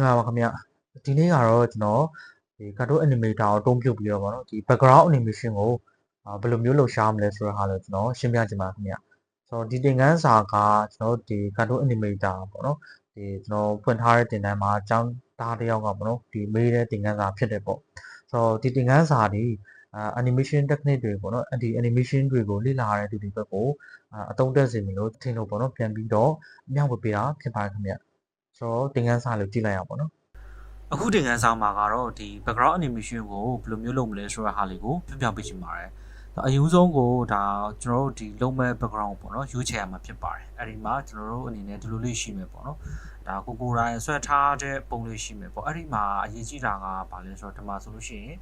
င်္ဂလာပါခင်ဗျဒီနေ့ကတော့ကျွန်တော်ဒီ cartoon animator ကိုအသုံးပြုပြီးတော့ဗောနော်ဒီ background animation ကိုအာဘယ်လိုမျိုးလှုပ်ရှားမလဲဆိုတဲ့ဟာလည်းကျွန်တော်ရှင်းပြချင်ပါခင်ဗျဆိုတော့ဒီသင်ခန်းစာကကျွန်တော်ဒီ cartoon animator ပေါ့နော်ဒီကျွန်တော်ဖွင့်ထားတဲ့သင်တန်းမှာအကြောင်းသားတစ်ယောက်ကပေါ့နော်ဒီမေးတဲ့သင်ခန်းစာဖြစ်တယ်ပေါ့ဆိုတော့ဒီသင်ခန်းစာဒီအာ animation technique တွေပေါ့နော်ဒီ animation တွေကိုလေ့လာရတဲ့သူတွေဘက်ကိုအာအသုံးတက်စေမလို့ထင်လို့ပေါ့နော်ပြန်ပြီးတော့အမြောက်ဝပေးတာဖြစ်ပါတယ်ခင်ဗျ ဆိုတော့သင်ခန်းစာလို့ကြည့်လိုက်အောင်ပေါ့နော်အခုတင်ကန်းဆောင်မှာကတော့ဒီ background animation ကိုဘယ်လိုမျိုးလုပ်မလဲဆိုတဲ့ဟာလေးကိုပြပြပေးချင်ပါတယ်။အရင်ဆုံးကိုဒါကျွန်တော်တို့ဒီလုံးမဲ့ background ပေါ့နော်ရွေးချယ်ရမှာဖြစ်ပါတယ်။အဲဒီမှာကျွန်တော်တို့အနေနဲ့ဒီလိုလေးရှိမယ်ပေါ့နော်။ဒါကိုကိုတိုင်းဆွဲထားတဲ့ပုံလေးရှိမယ်ပေါ့။အဲဒီမှာအရေးကြီးတာကဘာလဲဆိုတော့ဒီမှာဆိုလို့ရှိရင်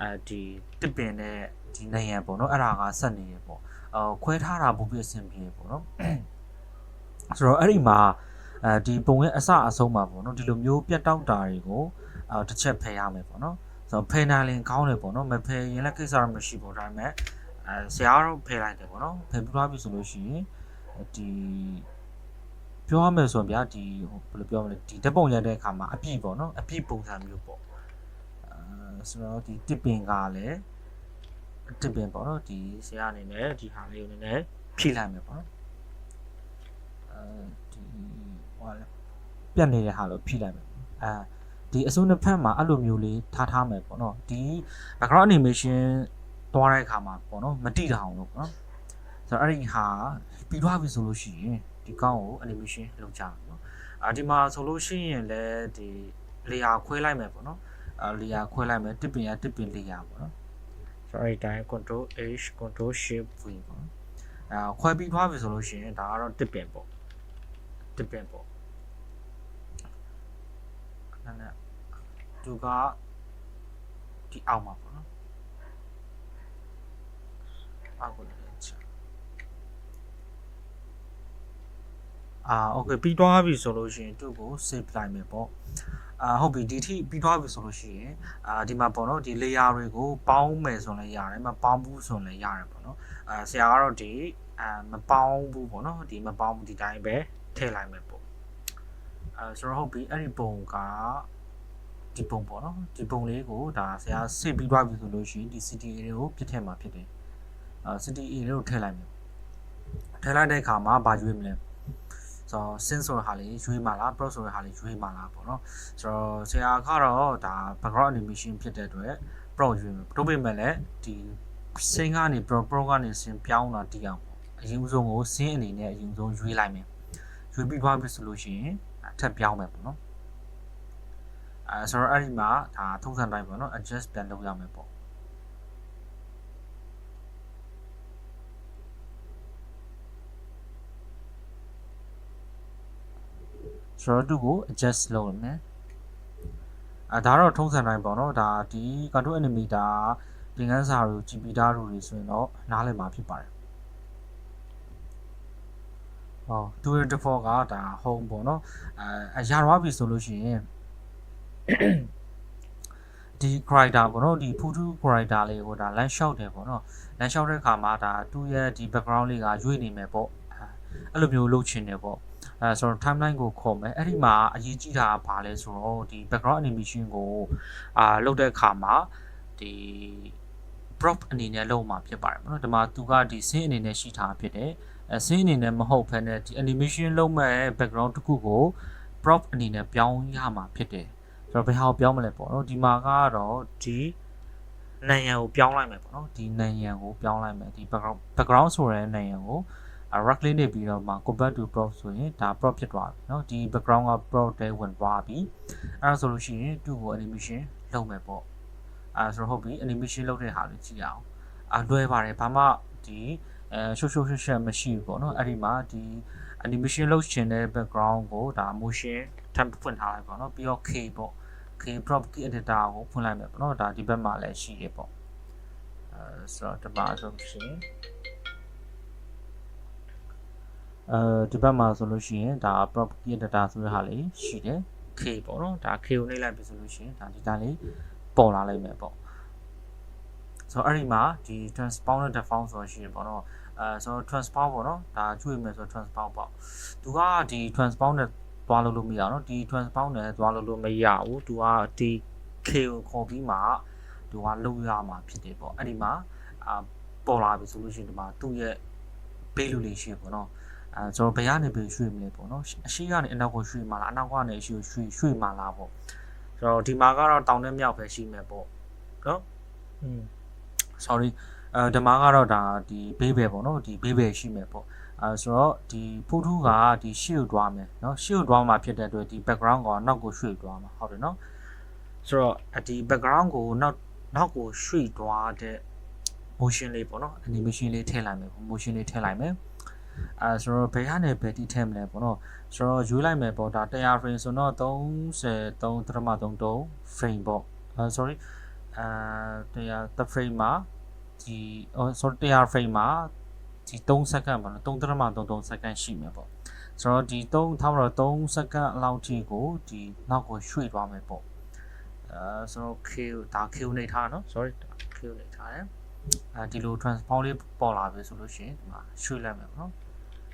အဲဒီတစ်ပင်နဲ့ဒီနေရန်ပေါ့နော်။အဲ့ဒါကဆက်နေရပေါ့။အော်ခွဲထားတာပုံပြအဆင်ပြေပေါ့နော်။ဆိုတော့အဲ့ဒီမှာ အဲဒီပုံရဲ့အစအဆုံးမှာပေါ့နော်ဒီလိုမျိုးပြတ်တောက်တာတွေကိုအာတစ်ချက်ဖယ်ရမယ်ပေါ့နော်ဆိုတော့ဖယ်နိုင်ရင်ကောင်းတယ်ပေါ့နော်မဖယ်ရင်လည်းကိစ္စတော့မရှိဘူးဒါပေမဲ့အဲဆရာတော့ဖယ်လိုက်တယ်ပေါ့နော်ဖယ်ပြီးသွားပြီဆိုလို့ရှိရင်ဒီပြောရမယ်ဆိုရင်ဗျာဒီဟိုဘယ်လိုပြောမလဲဒီဓာတ်ပုံရိုက်တဲ့အခါမှာအပြည့်ပေါ့နော်အပြည့်ပုံစံမျိုးပေါ့အဲဆိုတော့ဒီတစ်ပင်ကလည်းတစ်ပင်ပေါ့နော်ဒီဆရာအနေနဲ့ဒီဟာလေးကိုနည်းနည်းဖြည့်လိုက်မယ်ပေါ့နော်အဲဒီ ဟိုလဲပြတ်နေတဲ့ဟာလို့ဖြည့်လိုက်မယ်အဲဒီအစိုးနှစ်ဖက်မှာအဲ့လိုမျိုးလေးထားထားမယ်ပေါ့နော်ဒီ background animation သွားတဲ့အခါမှာပေါ့နော်မတိတာအောင်လို့ပေါ့နော်ဆိုတော့အဲ့ဒီဟာပြီးသွားပြီဆိုလို့ရှိရင်ဒီကောင်းကို animation လုပ်ကြမယ်နော်အာဒီမှာဆိုလို့ရှိရင်လည်းဒီ layer ခွဲလိုက်မယ်ပေါ့နော်အာ layer ခွဲလိုက်မယ်တစ်ပင်ရတစ်ပင် layer ပေါ့နော်ဆိုတော့အဲ့ဒီတိုင်း control h control shift v ပေါ့နော်အာခွဲပြီးသွားပြီဆိုလို့ရှိရင်ဒါကတော့တစ်ပင်ပေါ့တစ်ပင်ပေါ့ နာနဲ့သူကဒီအောက်မှာပေါ့နော်အောက်ကိုလည်းချအာโอเคပြီးသွားပြီဆိုလို့ရှိရင်သူ့ကို save လိုက်မယ်ပေါ့အာဟုတ်ပြီဒီထိပြီးသွားပြီဆိုလို့ရှိရင်အာဒီမှာပေါ့နော်ဒီ layer တွေကိုပေါင်းမယ်ဆိုရင်လည်းရတယ်မပေါင်းဘူးဆိုရင်လည်းရတယ်ပေါ့နော်အာဆရာကတော့ဒီအာမပေါင်းဘူးပေါ့နော်ဒီမပေါင်းဘူးဒီတိုင်းပဲထည့်လိုက်မယ်ပေါ့ ေါ့ အဲဆိုတော့ဟုတ်ပြီအဲ့ဒီပုံကဒီပုံပေါ့နော်ဒီပုံလေးကိုဒါဆရာစစ်ပြီးသွားပြီဆိုလို့ရှိရင်ဒီ CTA တွေကိုပြစ်ထည့်မှာဖြစ်တယ်အာ CTA တွေကိုထည့်လိုက်မယ်ထည့်လိုက်တဲ့အခါမှာဘာရွေးမလဲဆိုတော့ sin ဆိုတဲ့ဟာလေးရွေးမှာလား pro ဆိုတဲ့ဟာလေးရွေးမှာလားပေါ့နော်ဆိုတော့ဆရာကတော့ဒါ background animation ဖြစ်တဲ့အတွက် pro ရွေးမယ်တို့ပေမဲ့လည်းဒီ sin ကနေ pro pro ကနေ sin ပြောင်းတာတည်အောင်ပေါ့အရင်ဆုံးကို sin အနေနဲ့အရင်ဆုံးရွေးလိုက်မယ်ရွေးပြီးသွားပြီဆိုလို့ရှိရင်အ ထက်ပြောင်းမယ်ပေါ့နော်အဲဆိုတော့အဲ့ဒီမှာဒါထုံးစံတိုင်းပေါ့နော် adjust ပြန်လုပ်ရမယ်ပေါ့ဆိုတော့သူ့ကို adjust လုပ်ရမယ်အဲဒါတော့ထုံးစံတိုင်းပေါ့နော်ဒါဒီ cartoon animator သင်ခန်းစာတွေကိုကြည်ပြီးသားလူတွေဆိုရင်တော့နားလည်မှာဖြစ်ပါတယ် ဟော dual default ကဒါ home ပေါ့နော်အဲရသွားပြီဆိုလို့ရှိရင်ဒီ character ပေါ့နော်ဒီ photo character လေးကိုဒါ land shot တယ်ပေါ့နော် land shot တဲ့အခါမှာဒါသူ့ရဲ့ဒီ background လေးကရွေ့နေမယ်ပေါ့အဲ့လိုမျိုးလုပ်ချင်တယ်ပေါ့အဲဆိုတော့ timeline ကိုခေါ်မယ်အဲ့ဒီမှာအရေးကြီးတာကဘာလဲဆိုတော့ဒီ background animation ကိုအာလုပ်တဲ့အခါမှာဒီ prop အနေနဲ့လုပ်မှာဖြစ်ပါတယ်ပေါ့နော်ဒီမှာသူကဒီ scene အနေနဲ့ရှိထားဖြစ်တယ် အဲ scene အနေနဲ့မဟုတ်ဘဲနဲ့ဒီ animation လုပ်မဲ့ background တစ်ခုကို prop အနေနဲ့ပြောင်းရမှာဖြစ်တယ်ဆိုတော့ဘယ်ဟာကိုပြောင်းမလဲပေါ့နော်ဒီမှာကတော့ဒီနံရံကိုပြောင်းလိုက်မယ်ပေါ့နော်ဒီနံရံကိုပြောင်းလိုက်မယ်ဒီ background background ဆိုတဲ့နံရံကို right click နေပြီးတော့မှ convert to prop ဆိုရင်ဒါ prop ဖြစ်သွားပြီเนาะဒီ background က prop တဲဝင်သွားပြီအဲဒါဆိုလို့ရှိရင်သူ့ကို animation လုပ်မယ်ပေါ့အဲဆိုတော့ဟုတ်ပြီ animation လုပ်တဲ့ဟာလေးကြည့်အောင်အလွဲပါတယ်ဘာမှဒီ အဲရှိုးရှိုးရှက်ရှက်မရှိဘူးပေါ့နော်အဲ့ဒီမှာဒီ animation လုပ်ချင်တဲ့ background ကိုဒါ motion template ဖွင့်ထားလိုက်ပေါ့နော်ပြီးတော့ K ပေါ့ K prop key editor ကိုဖွင့်လိုက်မယ်ပေါ့နော်ဒါဒီဘက်မှာလည်းရှိတယ်ပေါ့အဲဆိုတော့ဒီမှာဆိုရှင်အဲဒီဘက်မှာဆိုလို့ရှိရင်ဒါ prop key editor ဆိုတဲ့ဟာလေးရှိတယ် K ပေါ့နော်ဒါ K ကိုနှိပ်လိုက်ပြီဆိုလို့ရှိရင်ဒါဒီတားလေးပေါ်လာလိမ့်မယ်ပေါ့ဆိုတော့အဲ့ဒီမှာဒီ transponder default ဆိုရှိရင်ပေါ့နော် အဲကျွန်တော် transpound ပေါ့နော်ဒါကျွေးမယ်ဆိုတော့ transpound ပေါ့သူကဒီ transpound နဲ့သွားလို့လို့မရအောင်နော်ဒီ transpound နဲ့သွားလို့လို့မရဘူးသူကဒီ K ကိုခေါ်ပြီးမှသူကလုံရမှာဖြစ်တယ်ပေါ့အဲ့ဒီမှာအာပေါ်လာပြီဆိုလို့ရှိရင်ဒီမှာသူ့ရဲ့ပေးလို့လေးရှိပေါ့နော်အဲကျွန်တော်ဘယ်ကနေဘယ်ရွှေ့မလဲပေါ့နော်အရှိကနေအနောက်ကိုရွှေ့မှာလားအနောက်ကနေအရှိကိုရွှေ့ရွှေ့မှာလားပေါ့ကျွန်တော်ဒီမှာကတော့တောင်နဲ့မြောက်ပဲရှိမယ်ပေါ့နော်อืม sorry အဲဓမ္မကတော့ဒါဒီဘေးဘယ်ပေါ့နော်ဒီဘေးဘယ်ရှိမယ်ပေါ့အဲဆိုတော့ဒီဖိုးထူးကဒီရှေ့ကိုတွားမယ်နော်ရှေ့ကိုတွားမှာဖြစ်တဲ့အတွက်ဒီ background ကနောက်ကိုရွှေ့တွားမှာဟုတ်တယ်နော်ဆိုတော့ဒီ background ကိုနောက်နောက်ကိုရွှေ့တွားတဲ့ motion လေးပေါ့နော် animation လေးထည့်လိုက်မယ် motion လေးထည့်လိုက်မယ်အဲဆိုတော့ဘယ်ကနေဘယ်တိထည့်မလဲပေါ့နော်ဆိုတော့ယူလိုက်မယ်ပေါ့ဒါ100 frame ဆိုတော့33.33 frame ပေါ့အဲ sorry အဲ100 frame မှာ ဒီ oh sorry 100 frame မှာဒီ3စက္ကန့်ပေါ့နော်3.33စက္ကန့်ရှိမယ်ပေါ့ဆိုတော့ဒီ3ထားတော့3စက္ကန့်အလောက်ထိကိုဒီနောက်ကိုရွှေ့သွားမယ်ပေါ့အဲဆိုတော့ Q ဒါ Q နေထားနော် sorry Q နေထားတယ်အဲဒီလို transform လေးပေါ်လာပြီဆိုလို့ရှိရင်ဒီမှာရွှေ့လိုက်မယ်ပေါ့နော်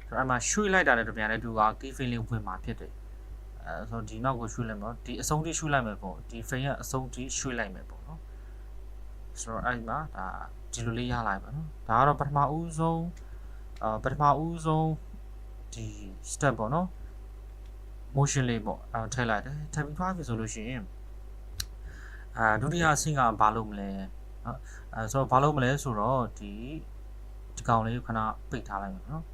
ဆိုတော့အဲ့မှာရွှေ့လိုက်တာလည်းတပြန်လည်းသူက key frame လေးဝင်มาဖြစ်တယ်အဲဆိုတော့ဒီနောက်ကိုရွှေ့လိုက်မယ်ဒီအဆုံးထိရွှေ့လိုက်မယ်ပေါ့ဒီ frame ရဲ့အဆုံးထိရွှေ့လိုက်မယ်ပေါ့နော်ဆိုတော့အဲ့ဒီမှာဒါ ဒီလိုလေးရလိုက်ပါနော်ဒါကတော့ပထမဦးဆုံးအာပထမဦးဆုံးဒီ step ပေါ့နော် motion လေးပေါ့အဲထည့်လိုက်တယ်ထည့်ပြီးသွားပြီဆိုလို့ရှိရင်အာဒုတိယအဆင့်ကဘာလုပ်မလဲနော်အဲဆိုတော့ဘာလုပ်မလဲဆိုတော့ဒီဒီကောင်လေးကိုခဏပိတ်ထားလိုက်မယ်နော်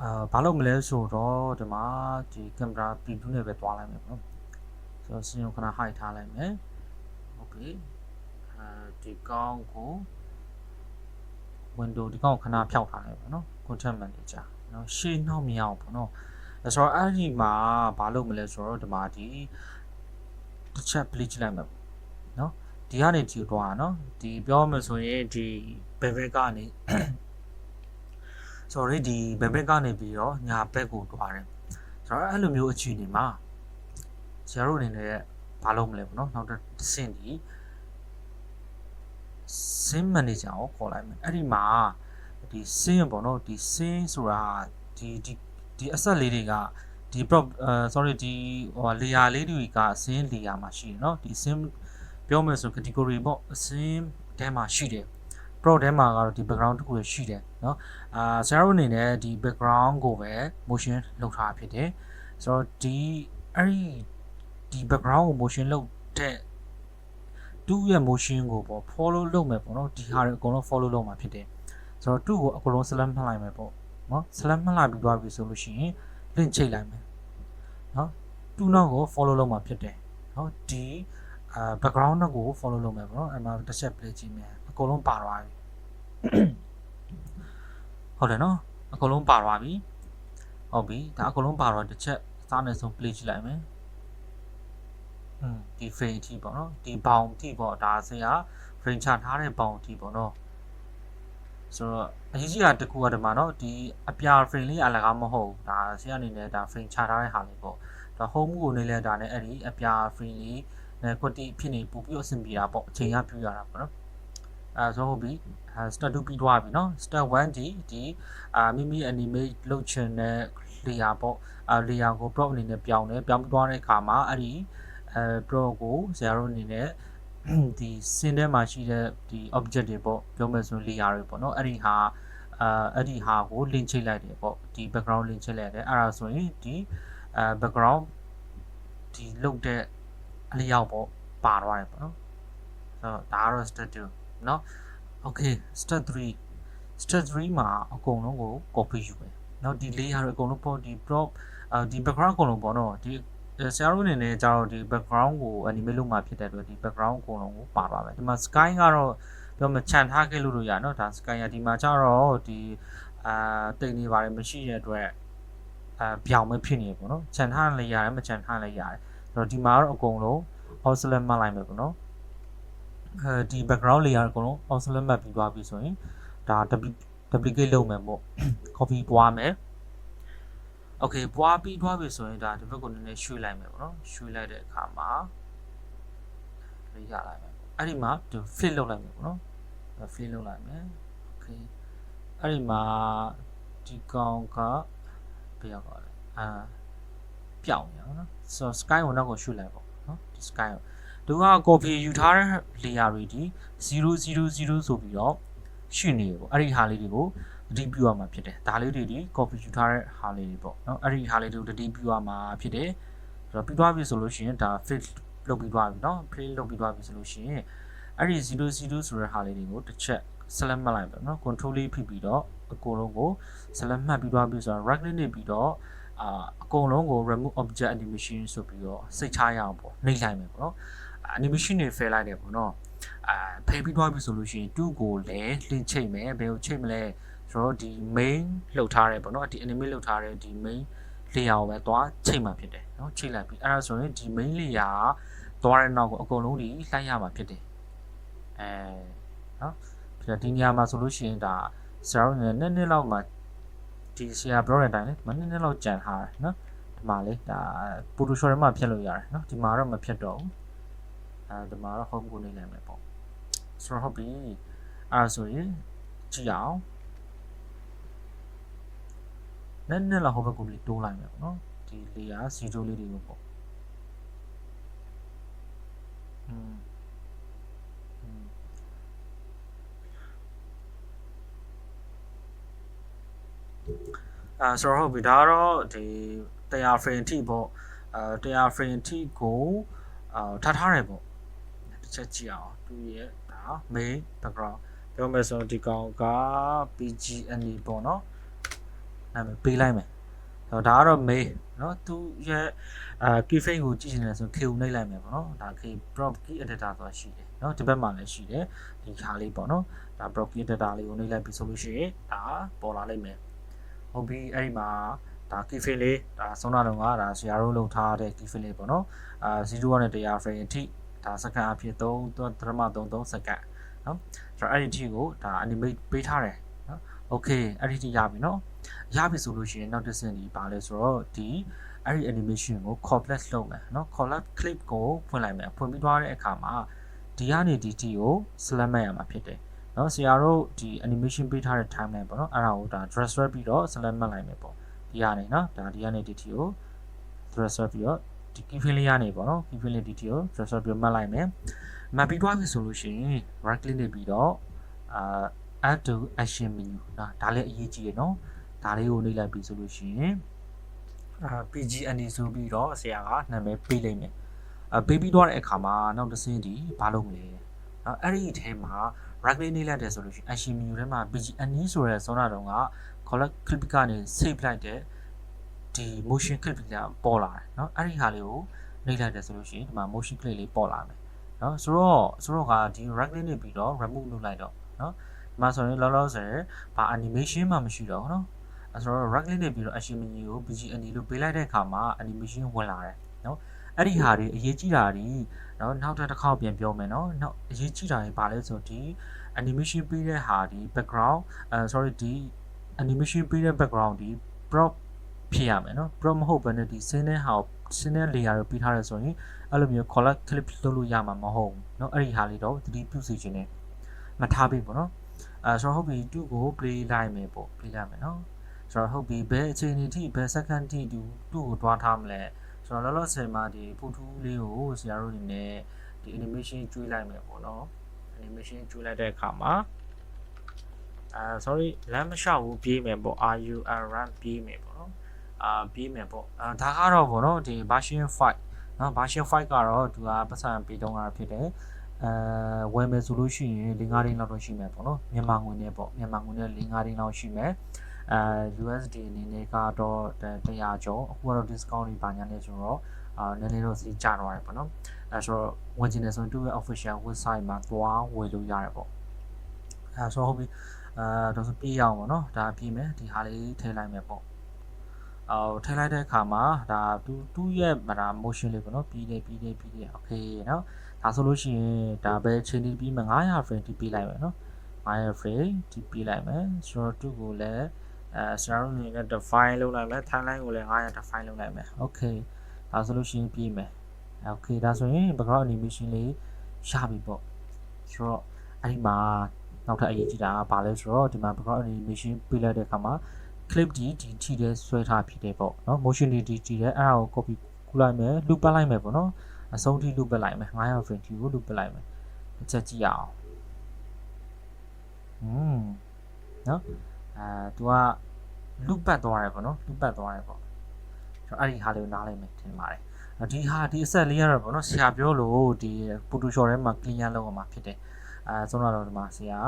အာဘာလုပ်မလဲဆိုတော့ဒီမှာဒီကင်မရာ preview နဲ့ပဲတွားလိုက်မယ်ပေါ့နော်ဆိုတော့စင်ကိုခဏ hide ထားလိုက်မယ်ဟုတ်ပြီအဲ ဒီကောင်ကို window ဒီကောင်ကိုခဏဖျောက်ထားလိုက်ပါနော် content manager နော်ရှေ့နောက်မရအောင်ပေါ့နော်အဲဆိုတော့အဲ့ဒီမှာဘာလုပ်မလဲဆိုတော့ဒီမှာဒီတစ်ချက် play ကြည့်လိုက်မယ်နော်ဒီကနေဒီတော့อ่ะနော်ဒီပြောမှဆိုရင်ဒီဘယ်ဘက်ကနေ sorry ဒီဘယ်ဘက်ကနေပြီးတော့ညာဘက်ကိုတွားတယ်ဆိုတော့အဲ့လိုမျိုးအခြေအနေမှာဆရာတို့အနေနဲ့ဘာလုပ်မလဲပေါ့နော်နောက်တစ်ဆင့်ဒီ sim manager ကိုခေါ်လိုက်မယ်အဲ့ဒီမှာဒီ sim ပေါ့နော်ဒီ sim ဆိုတာဒီဒီဒီအဆက်လေးတွေကဒီ prop အဲ sorry ဒီဟို layer လေးတွေက sim layer မှာရှိတယ်เนาะဒီ sim ပြောမယ်ဆို category ပေါ့ sim ထဲမှာရှိတယ် pro ထဲမှာကတော့ဒီ background တစ်ခုရရှိတယ်เนาะအာဆရာတို့အနေနဲ့ဒီ background ကိုပဲ motion လုပ်ထားဖြစ်တယ်ဆိုတော့ဒီအဲ့ဒီဒီ background ကို motion လုပ်တဲ့ သူ့ရဲ့ motion ကိုပေါ့ follow လုပ်မယ်ပေါ့နော်ဒီဟာတွေအကုန်လုံး follow လုပ်မှာဖြစ်တယ်ဆိုတော့သူ့ကိုအကုန်လုံး select မှတ်လိုက်မယ်ပေါ့နော် select မှတ်လိုက်ပြီးသွားပြီဆိုလို့ရှိရင် link ချိတ်လိုက်မယ်နော်သူ့နောက်ကို follow လုပ်မှာဖြစ်တယ်နော်ဒီအာ background နောက်ကို follow လုပ်မယ်ပေါ့နော်အဲ့မှာတစ်ချက် play ကြည့်မယ်အကုန်လုံးပါသွားပြီဟုတ်တယ်နော်အကုန်လုံးပါသွားပြီဟုတ်ပြီဒါအကုန်လုံးပါတော့တစ်ချက်စားနေဆုံး play ကြည့်လိုက်မယ်อืม ဒီ frame အထိပေါ့နော်ဒီ bound အထိပေါ့ဒါဆရာ frame ချထားတဲ့ bound အထိပေါ့နော်ဆိုတော့အရေးကြီးတာတစ်ခုကဒီမှာเนาะဒီအပြာ frame လေးအလကားမဟုတ်ဘူးဒါဆရာအနေနဲ့ဒါ frame ချထားတဲ့ဟာလေးပေါ့ဒါ home ကိုနေလဲဒါနဲ့အဲ့ဒီအပြာ frame လေးနဲ့ quality ဖြစ်နေပို့ပြီးတော့အဆင်ပြေတာပေါ့အချိန်ကပြရတာပေါ့နော်အဲဆိုဟုတ်ပြီ step 2ပြီးသွားပြီเนาะ step 1ဒီဒီအာမိမိ animate လုပ်ချင်တဲ့ layer ပေါ့အာ layer ကို prop အနေနဲ့ပြောင်းတယ်ပြောင်းသွားတဲ့အခါမှာအဲ့ဒီ အဲ prop ကိုဆရာတို့အနေနဲ့ဒီစင်ထဲမှာရှိတဲ့ဒီ object တွေပေါ့ပြောမယ်ဆို layer တွေပေါ့เนาะအဲ့ဒီဟာအာအဲ့ဒီဟာကို link ချိတ်လိုက်တယ်ပေါ့ဒီ background link ချိတ်လိုက်တယ်အဲ့ဒါဆိုရင်ဒီအဲ background ဒီလုတ်တဲ့အလျောက်ပေါ့ပါသွားတယ်ပေါ့နော်ဆိုတော့ဒါကတော့ step 2เนาะ okay step 3 step 3မှာအကုန်လုံးကို copy ယူပဲเนาะဒီ layer တွေအကုန်လုံးပေါ့ဒီ prop အာဒီ background အကုန်လုံးပေါ့နော်ဒီ ဆရာတို့အနေနဲ့ကျတော့ဒီ background ကို animate လုပ်မှာဖြစ်တဲ့အတွက်ဒီ background အကုန်လုံးကိုပါပါမယ်ဒီမှာ sky ကတော့ပြောမှခြံထားခဲ့လို့လို့ရနော်ဒါ sky ကဒီမှာကျတော့ဒီအာတိတ်နေပါတယ်မရှိတဲ့အတွက်အာပြောင်းမဖြစ်နေပေါ့နော်ခြံထားလည်းရတယ်မခြံထားလည်းရတယ်အဲ့တော့ဒီမှာတော့အကုန်လုံး oscillate မှတ်လိုက်မယ်ပေါ့နော်အဲဒီ background layer အကုန်လုံး oscillate မှတ်ပြီးသွားပြီဆိုရင်ဒါ duplicate လုပ်မယ်ပေါ့ copy ပွားမယ် okay ပွားပြီးသွားပြီဆိုရင်ဒါဒီဘက်ကိုနည်းနည်းရွှေ့လိုက်မယ်ပေါ့နော်ရွှေ့လိုက်တဲ့အခါမှာလေးရလိုက်မယ်ပေါ့အဲ့ဒီမှာဒီ flip လုပ်လိုက်မယ်ပေါ့နော် flip လုပ်လိုက်မယ် okay အဲ့ဒီမှာဒီကောင်ကပေးရောက်သွားတယ်အာပြောင်းနေအောင်နော်ဆို sky ကိုနောက်ကိုရှုလိုက်ပေါ့နော်ဒီ sky ကိုသူက copy ယူထားတဲ့ layer တွေဒီ000ဆိုပြီးတော့ရှိနေပေါ့အဲ့ဒီဟာလေးတွေကို တတိပြုရမှာဖြစ်တယ်ဒါလေးတွေဒီ copy ယူထားတဲ့ဟာလေးတွေပေါ့နော်အဲ့ဒီဟာလေးတွေကိုတတိပြုရမှာဖြစ်တယ်ဆိုတော့ပြီးသွားပြီဆိုလို့ရှိရင်ဒါ fit လုပ်ပြီးသွားပြီနော် play လုပ်ပြီးသွားပြီဆိုလို့ရှိရင်အဲ့ဒီ00ဆိုတဲ့ဟာလေးတွေကိုတစ်ချက် select မှတ်လိုက်ပါနော် control လေးဖိပြီးတော့အကုန်လုံးကို select မှတ်ပြီးသွားပြီဆိုတော့ right click နဲ့ပြီးတော့အာအကုန်လုံးကို remove object animation ဆိုပြီးတော့စိတ်ချရအောင်ပေါ့နှိပ်လိုက်မယ်ပေါ့နော် animation တွေ fail လိုက်တယ်ပေါ့နော်အာဖယ်ပြီးသွားပြီဆိုလို့ရှိရင်2ကိုလည်းလင့်ချိတ်မယ်ဘယ်ကိုချိတ်မလဲ ကျွန်တော်တို့ဒီ main လှုပ်ထားတယ်ပေါ့နော်ဒီ animate လှုပ်ထားတဲ့ဒီ main layer ကိုပဲသွားချိန်မှာဖြစ်တယ်နော်ချိန်လိုက်ပြီအဲ့ဒါဆိုရင်ဒီ main layer ကသွားတဲ့နောက်ကိုအကုန်လုံးဒီလှိုက်ရမှာဖြစ်တယ်အဲနော်ပြီးတော့ဒီနေရာမှာဆိုလို့ရှိရင်ဒါဆရာတို့နည်းနည်းလောက်မှာဒီဆရာ blog တိုင်းလေမနည်းနည်းလောက်ကြံထားတယ်နော်ဒီမှာလေဒါ Photoshop ထဲမှာဖြတ်လို့ရတယ်နော်ဒီမှာတော့မဖြတ်တော့ဘူးအဲဒီမှာတော့ home ကိုနေနိုင်မယ်ပေါ့ဆိုတော့ဟုတ်ပြီအဲဆိုရင်ကြည့်အောင် နက်နက်လောက်ဟိုဘက်ကိုလေးတိုးလိုက်မယ်ပေါ့နော်ဒီလေယာဇီရိုလေးတွေကိုပေါ့อืมအာဆိုတော့ဟုတ်ပြီဒါကတော့ဒီ100 frame ထိပေါ့အာ100 frame ထိကိုအာထားထားတယ်ပေါ့တစ်ချက်ကြည့်အောင်သူရဲ့ဒါ main background ပြောမယ်ဆိုတော့ဒီကောင်က PG အနေပေါ့နော် နာမည်ပေးလိုက်မယ်တော့ဒါကတော့ main เนาะသူရဲ့အာ keyframe ကိုကြည့်နေတယ်ဆို K ကိုနှိပ်လိုက်မယ်ပေါ့နော်ဒါ K prop key editor ဆိုတာရှိတယ်เนาะဒီဘက်မှာလည်းရှိတယ်ဒီခါလေးပေါ့နော်ဒါ prop key editor လေးကိုနှိပ်လိုက်ပြီဆိုလို့ရှိရင်ဒါပေါ်လာလိမ့်မယ်ဟုတ်ပြီအဲ့ဒီမှာဒါ keyframe လေးဒါဆုံးတာတော့ကဒါဆရာတို့လုပ်ထားတဲ့ keyframe လေးပေါ့နော်အာ0ကနေ100 frame အထိဒါစက္ကန့်အဖြစ်3 3.33စက္ကန့်เนาะဆိုတော့အဲ့ဒီအထိကိုဒါ animate ပေးထားတယ်เนาะ okay အဲ့ဒီအထိရပြီเนาะ ရပြီဆိုလို့ရှိရင်နောက်တစ်ဆင့်ဒီပါလဲဆိုတော့ဒီအဲ့ဒီ animation ကို complex လုပ်မယ်เนาะ collab clip ကိုဖွင့်လိုက်မယ်ဖွင့်ပြီးသွားတဲ့အခါမှာဒီကနေဒီတီကို select မှတ်ရမှာဖြစ်တယ်เนาะဆရာတို့ဒီ animation ပေးထားတဲ့ timeline ပေါ့เนาะအဲ့ဒါကိုဒါ drag strap ပြီးတော့ select မှတ်လိုက်မယ်ပေါ့ဒီကနေเนาะဒါဒီကနေဒီတီကို drag strap ပြီးတော့ဒီ keyframe လေးရနေပေါ့เนาะ keyframe လေးဒီတီကို drag strap ပြီးမှတ်လိုက်မယ်မှတ်ပြီးသွားပြီဆိုလို့ရှိရင် right click နေပြီးတော့အာ add to action menu နော်ဒါလည်းအရေးကြီးရနော် ဒါလေးကိုနှိပ်လိုက်ပြီဆိုလို့ရှိရင်အာ PG အနေဆိုပြီးတော့ဆရာကနာမည်ပေးလိုက်မယ်အပေးပြီးတော့တဲ့အခါမှာနောက်တစ်ဆင့်ဒီဘာလုပ်မလဲနော်အဲ့ဒီအထဲမှာ rugby နှိပ်လိုက်တယ်ဆိုလို့ရှိရင် action menu ထဲမှာ PG အနေဆိုတဲ့ဇောနာတုံးက collect clip ကနေ save လိုက်တဲ့ဒီ motion clip ကပေါ်လာတယ်နော်အဲ့ဒီဟာလေးကိုနှိပ်လိုက်တယ်ဆိုလို့ရှိရင်ဒီမှာ motion clip လေးပေါ်လာမယ်နော်ဆိုတော့ဆိုတော့ကဒီ rugby နှိပ်ပြီးတော့ remove လုပ်လိုက်တော့နော်ဒီမှာဆိုရင်လောလောဆယ်ဘာ animation မှမရှိတော့ဘူးနော် ဆိုတော့ right click နေပြီးတော့ action menu ကို PGNE လို့ပေးလိုက်တဲ့အခါမှာ animation ဝင်လာတယ်เนาะအဲ့ဒီဟာတွေအရေးကြီးတာတွေเนาะနောက်တစ်ခေါက်ပြန်ပြောမယ်เนาะနောက်အရေးကြီးတာတွေဘာလဲဆိုတော့ဒီ animation ပေးတဲ့ဟာဒီ background အဲ sorry ဒီ animation ပေးတဲ့ background ဒီ prop ဖြစ်ရမယ်เนาะ prop မဟုတ်ဘဲနဲ့ဒီ scene နဲ့ဟာစင်းတဲ့ layer ကိုပေးထားရဆိုရင်အဲ့လိုမျိုး collect clip လုပ်လို့ရမှာမဟုတ်ဘူးเนาะအဲ့ဒီဟာလေးတော့သတိပြုစီခြင်းနဲ့မထားပြီပေါ့เนาะအဲဆိုတော့ဟုတ်ပြီသူ့ကို play လိုက်မယ်ပေါ့ play လိုက်မယ်เนาะ ကျွန်တော်ဟုတ်ပြီဘယ်အချိန်ထိဘယ် second ထိသူသူ့ကိုတွားထားမလဲကျွန်တော်လောလောဆယ်မှာဒီဖူထူးလေးကိုဆရာတို့အနေနဲ့ဒီ animation ကျွေးလိုက်မယ်ပေါ့နော် animation ကျွေးလိုက်တဲ့အခါမှာအာ sorry လမ်းမလျှောက်ဘူးပြေးမယ်ပေါ့ are you are run ပြေးမယ်ပေါ့နော်အာပြေးမယ်ပေါ့အာဒါကတော့ပေါ့နော်ဒီ version 5နော် version 5ကတော့သူကပတ်စံပေးတုံးတာဖြစ်တယ်အဲဝယ်မယ်ဆိုလို့ရှိရင်၄-၅ဒိန်းလောက်တော့ရှိမယ်ပေါ့နော်မြန်မာငွေနဲ့ပေါ့မြန်မာငွေနဲ့၄-၅ဒိန်းလောက်ရှိမယ် အဲ USD အနေနဲ့ကတော့100ကျော်အခုကတော့ discount တွေပါညာနဲ့ဆိုတော့အာနည်းနည်းတော့စီးကျသွားတယ်ပေါ့နော်အဲဆိုတော့ဝင်ကျင်တယ်ဆိုရင်သူ့ရဲ့ official website မှာသွားဝယ်လို့ရတယ်ပေါ့အဲဆိုတော့ဟုတ်ပြီအဲဒါဆိုပြေးအောင်ပေါ့နော်ဒါပြေးမယ်ဒီဟာလေးထည့်လိုက်မယ်ပေါ့အော်ထည့်လိုက်တဲ့အခါမှာဒါသူသူ့ရဲ့ဒါ motion လေးပေါ့နော်ပြီးတယ်ပြီးတယ်ပြီးတယ် okay နော်ဒါဆိုလို့ရှိရင်ဒါပဲချိန်ပြီးပြီးမှ900 frame တိပေးလိုက်မယ်နော်900 frame တိပေးလိုက်မယ်ဆိုတော့သူ့ကိုလည်း အဲဆရာတို့အနေနဲ့ define လုပ်လိုက်မယ် timeline ကိုလည်း900 define လုပ်လိုက်မယ် okay ဒါဆိုလို့ရှိရင်ပြီးမယ် okay ဒါဆိုရင် background animation လေးရပြီပေါ့ဆိုတော့အဲ့ဒီမှာနောက်ထပ်အရေးကြီးတာကဘာလဲဆိုတော့ဒီမှာ background animation ပေးလိုက်တဲ့အခါမှာ clip ဒီဒီထီတဲ့ဆွဲထားဖြစ်တယ်ပေါ့နော် motion ဒီဒီထီတဲ့အဲ့ဒါကို copy ကူးလိုက်မယ် loop ပတ်လိုက်မယ်ပေါ့နော်အဆုံးထိ loop ပတ်လိုက်မယ်900 frame ထီကို loop ပတ်လိုက်မယ်တစ်ချက်ကြည့်ရအောင်อืมနော် အာ तू က loop ပတ်သွားတယ်ပေါ့နော် loop ပတ်သွားတယ်ပေါ့ကျွန်တော်အဲ့ဒီဟာလေးကိုနားလိုက်မယ်ထင်ပါတယ်အဒီဟာဒီအဆက်လေးရတော့ပေါ့နော်ဆရာပြောလို့ဒီ Photoshop ထဲမှာ clean လုပ်အောင်မှာဖြစ်တယ်အဲဆုံးတော့ဒီမှာဆရာ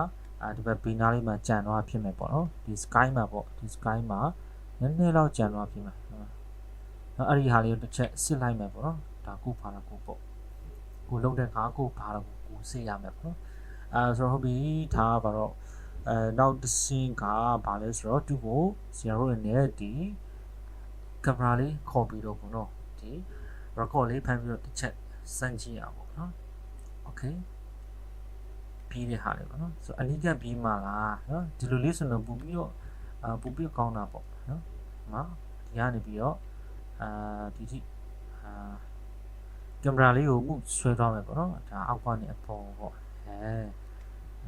အဲဒီဘက် B နားလေးမှာကြံသွားဖြစ်မယ်ပေါ့နော်ဒီ sky မှာပေါ့ဒီ sky မှာနည်းနည်းတော့ကြံသွားဖြစ်မယ်နော်အဲ့ဒီဟာလေးကိုတစ်ချက်စစ်လိုက်မယ်ပေါ့နော်ဒါကိုဖာတာကိုပေါ့ကိုလုံးတဲ့ခါကိုဖာတာကိုကိုစစ်ရမယ်ပေါ့နော်အဲဆိုတော့ဟုတ်ပြီဒါကဘာတော့ အဲနောက်တစ်စင်းကဘာလဲဆိုတော့သူ့ကိုဆရာတို့အနေနဲ့ဒီကင်မရာလေးခေါ်ပြီးတော့ပေါ့နော်ဒီ record လေးဖမ်းပြီးတော့တစ်ချက်စမ်းကြည့်ရအောင်ပေါ့နော် okay ပြီးတဲ့ဟာလေးပေါ့နော်ဆိုအနိကပြီးမှလားနော်ဒီလိုလေးဆိုတော့ပူပြီးတော့အာပူပြီးကောင်းတာပေါ့နော်နော်ဒီကနေပြီးတော့အာဒီဒီအာကင်မရာလေးကိုမှုဆွဲသွားမယ်ပေါ့နော်ဒါအောက်ကနေအပေါ်ပေါ့အဲ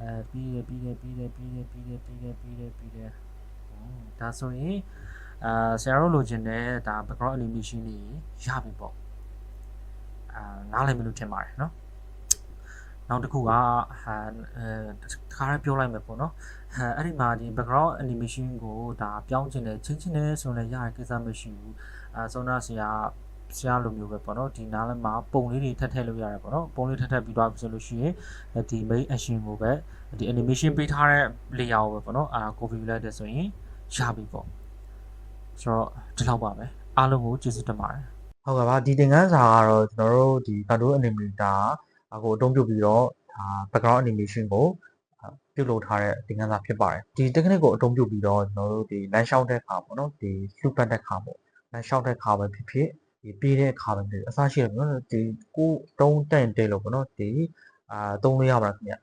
အဲပြီးရပြီးရပြီးရပြီးရပြီးရပြီးရပြီးရပြီးရဒါဆိုရင်အာဆရာတို့လိုချင်တဲ့ဒါ background animation လေးရပြီပေါ့အာနားလည်မလို့ထင်ပါတယ်နော်နောက်တစ်ခုကဟာအဲတခါရဲပြောလိုက်မယ်ပေါ့နော်ဟာအဲ့ဒီမှာဒီ background animation ကိုဒါပြောင်းချင်တယ်ချင်းချင်းနဲ့ဆိုရင်လည်းရတဲ့ကိစ္စမရှိဘူးအဲဆုံးနာဆရာ ဆရာလိုမျိုးပဲပေါ့နော်ဒီနားလည်းမှာပုံလေးတွေထပ်ထည့်လို့ရတယ်ပေါ့နော်ပုံလေးထပ်ထည့်ပြီးတော့ဆိုလို့ရှိရင်ဒီ main action ကိုပဲဒီ animation ပေးထားတဲ့ layer ကိုပဲပေါ့နော်အာ copy လိုက်တယ်ဆိုရင်ရပြီပေါ့ဆိုတော့ဒီလောက်ပါပဲအားလုံးကိုကျေးဇူးတင်ပါတယ်ဟုတ်ကဲ့ပါဒီသင်ခန်းစာကတော့ကျွန်တော်တို့ဒီ cartoon animator ကိုအသုံးပြုပြီးတော့ဒါ background animation ကိုပြုလုပ်ထားတဲ့သင်ခန်းစာဖြစ်ပါတယ်ဒီ technique ကိုအသုံးပြုပြီးတော့ကျွန်တော်တို့ဒီ line shot တဲ့ခါပေါ့နော်ဒီ loop ပတ်တဲ့ခါပေါ့ line shot တဲ့ခါပဲဖြစ်ဖြစ် ဒီပြေးတဲ့ခါပဲဖြစ်ဖြစ်အစရှိတယ်ပေါ့နော်ဒီကိုတုံးတန့်တဲလို့ပေါ့နော်ဒီအာသုံးလို့ရပါတယ်ခင်ဗျ